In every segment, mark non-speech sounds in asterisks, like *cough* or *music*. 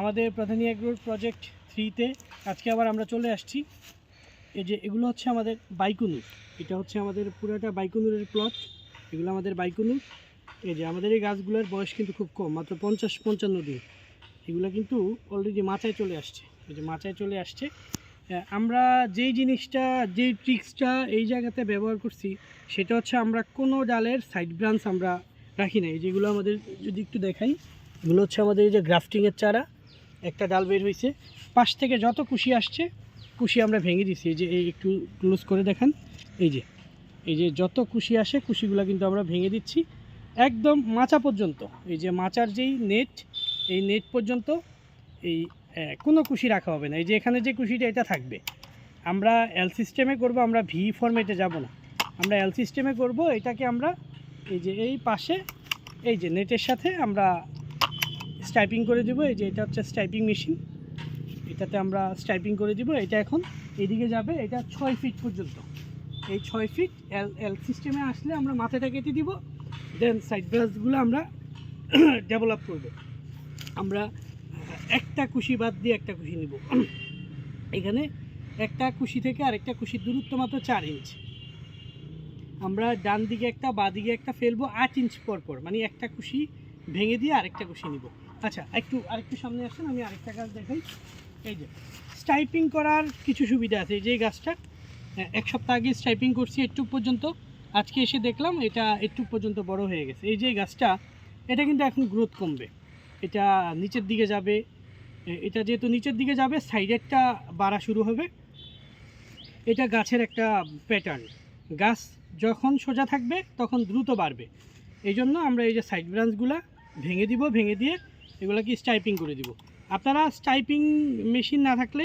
আমাদের প্রধানী অ্যাগ্রোর প্রজেক্ট থ্রিতে আজকে আবার আমরা চলে আসছি। এই যে এগুলো হচ্ছে আমাদের বাইকুনুর। এটা হচ্ছে আমাদের পুরোটা বাইকুনুরের প্লট এগুলো আমাদের বাইকুনুর। এই যে আমাদের এই গাছগুলোর বয়স কিন্তু খুব কম, মাত্র পঞ্চাশ, পঞ্চান্ন দিন। এগুলো কিন্তু অলরেডি মাচায় চলে আসছে। এই যে মাচায় চলে আসছে। আমরা যেই জিনিসটা, যেই ট্রিক্সটা এই জায়গাতে ব্যবহার করছি, সেটা হচ্ছে আমরা কোনো ডালের সাইড ব্রাঞ্চ আমরা রাখি নাই। যেগুলো আমাদের যদি একটু দেখাই, এগুলো হচ্ছে আমাদের এই যে গ্রাফটিংয়ের চারা। একটা ডাল বের হয়েছে। পাশ থেকে যত কুশি আসছে, কুশি আমরা ভেঙে দিছি। এই যে, এই একটু ক্লোজ করে দেখান। এই যে এই যে যত কুশি আসে, কুশিগুলো কিন্তু আমরা ভেঙে দিচ্ছি। একদম মাচা পর্যন্ত। এই যে মাচার যেই নেট এই নেট পর্যন্ত এই কোনো কুশি রাখা হবে না। এই যে এখানে যে কুশিটা, এটা থাকবে। আমরা এল সিস্টেমে করব, আমরা ভি ফরম্যাটে যাব না। আমরা এল সিস্টেমে করব, এটাকে আমরা এই যে এই পাশে, এই যে নেটের সাথে আমরা স্টাইপিং করে দেবো, এই যে এটা হচ্ছে স্টাইপিং মেশিন। এটাতে আমরা স্টাইপিং করে দিব, এটা এখন এদিকে যাবে, এটা ছয় ফিট পর্যন্ত। এই ছয় ফিট এল এল সিস্টেমে আসলে আমরা মাথাটা কেটে দিব দেন সাইড ব্রাশগুলো আমরা *clears throat* ডেভেলপ করব। আমরা একটা কুশি বাদ দিয়ে একটা কুশি নিব। *clears throat* এখানে একটা কুশি থেকে আরেকটা কুশির দূরত্ব মাত্র চার ইঞ্চ আমরা ডান দিকে একটা, বা দিকে একটা ফেলব আট ইঞ্চ পর পর মানে একটা কুশি ভেঙে দিয়ে আরেকটা কুশি নিব। আচ্ছা একটু আরেকটু সামনে আসেন, আমি আরেকটা গাছ দেখাই। এই যে স্টাইপিং করার কিছু সুবিধা আছে। এই যে গাছটা এক সপ্তাহ আগে স্টাইপিং করছি একটু পর্যন্ত। আজকে এসে দেখলাম, এটা একটু পর্যন্ত বড় হয়ে গেছে। এই যে গাছটা, এটা কিন্তু এখন গ্রোথ কমবে। এটা নিচের দিকে যাবে। এটা যেহেতু নিচের দিকে যাবে সাইডেরটা বাড়া শুরু হবে। এটা গাছের একটা প্যাটার্ন গাছ যখন সোজা থাকবে, তখন দ্রুত বাড়বে। এই জন্য আমরা এই যে সাইড ব্রাঞ্চগুলো ভেঙে দিব, ভেঙে দিয়ে এগুলোকে স্টাইপিং করে দিব। আপনারা স্টাইপিং মেশিন না থাকলে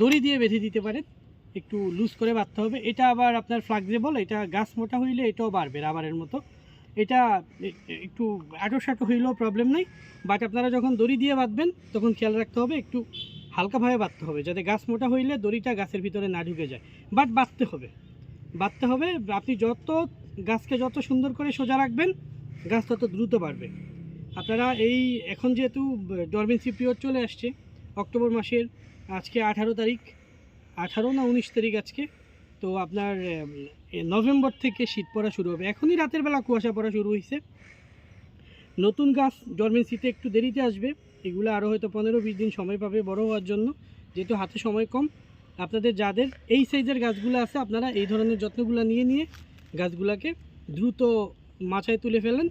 দড়ি দিয়ে বেঁধে দিতে পারেন, একটু লুজ করে বাঁধতে হবে। এটা আবার আপনার ফ্লাক্সিবল এটা গাছ মোটা হইলে এটাও বাড়বে রাবারের মতো। এটা একটু আটো সাটো হইলেও প্রবলেম নেই বাট আপনারা যখন দড়ি দিয়ে বাঁধবেন, তখন খেয়াল রাখতে হবে, একটু হালকাভাবে বাঁধতে হবে, যাতে গাছ মোটা হইলে দড়িটা গাছের ভিতরে না ঢুকে যায়। বাট বাঁধতে হবে। বাঁধতে হবে, আপনি যত গাছকে যত সুন্দর করে সোজা রাখবেন, গাছ তত দ্রুত বাড়বে। আপনারা এই এখন যেহেতু ডরমেন্সি পিরিয়ড চলে আসছে, অক্টোবর মাসের আজকে আঠারো তারিখ, আঠারো না উনিশ তারিখ আজকে, তো আপনার নভেম্বর থেকে শীত পড়া শুরু হবে। এখনই রাতের বেলা কুয়াশা পড়া শুরু হয়েছে নতুন গাছ ডরমেন্সিতে একটু দেরিতে আসবে, এগুলো আরও হয়তো পনেরো বিশ দিন সময় পাবে বড় হওয়ার জন্য, যেহেতু হাতে সময় কম। আপনাদের যাদের এই সাইজের গাছগুলো আছে, আপনারা এই ধরনের যত্নগুলো নিয়ে নিয়ে গাছগুলোকে দ্রুত মাছায় তুলে ফেলেন।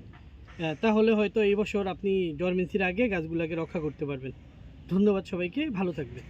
তাহলে হয়তো এই বছর আপনি ডরমেন্সির আগে গাছগুলোকে রক্ষা করতে পারবেন। ধন্যবাদ সবাইকে, ভালো থাকবেন।